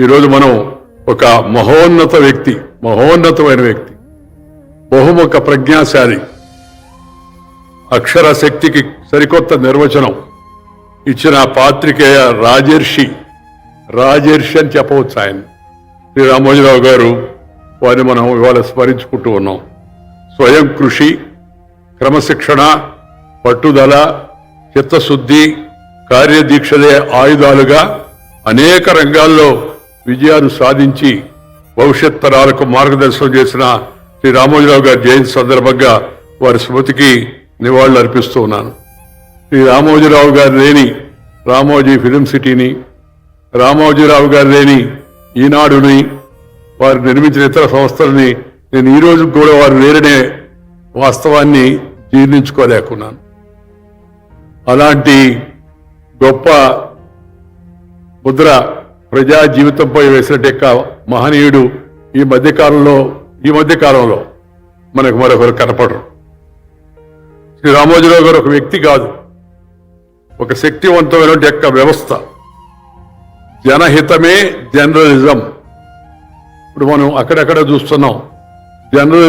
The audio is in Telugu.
ఈరోజు మనం ఒక మహోన్నత వ్యక్తి మహోన్నతమైన వ్యక్తి బహుముఖ ప్రజ్ఞాశాలి అక్షర శక్తికి సరికొత్త నిర్వచనం ఇచ్చిన పాత్రికేయ రాజర్షి రాజర్షి అని చెప్పవచ్చు ఆయన. శ్రీ రామోజీరావు గారు వారిని మనం ఇవాళ స్మరించుకుంటూ ఉన్నాం. స్వయం కృషి క్రమశిక్షణ పట్టుదల చిత్తశుద్ధి కార్యదీక్షలే ఆయుధాలుగా అనేక రంగాల్లో విజయాలు సాధించి భవిష్యత్ తరాలకు మార్గదర్శనం చేసిన శ్రీ రామోజీరావు గారి జయంతి సందర్భంగా వారి స్మృతికి నివాళులు అర్పిస్తూ ఉన్నాను. శ్రీ రామోజీరావు గారు లేని రామోజీ ఫిలిం సిటీని రామోజీరావు గారు లేని ఈనాడుని వారు నిర్మించిన ఇతర సంస్థలని నేను ఈ రోజు కూడా వారు లేరనే వాస్తవాన్ని జీర్ణించుకోలేకున్నాను. అలాంటి గొప్ప ముద్ర ప్రజా జీవితంపై వేసినట్టు యొక్క మహనీయుడు ఈ మధ్యకాలంలో ఈ మధ్య కాలంలో మనకు మరొకరు కనపడరు. శ్రీ రామోజీరావు గారు ఒక వ్యక్తి కాదు. ఒక శక్తివంతమైన యొక్క వ్యవస్థ. జనహితమే జర్నలిజం. ఇప్పుడు మనం అక్కడక్కడ చూస్తున్నాం. జర్నలిజం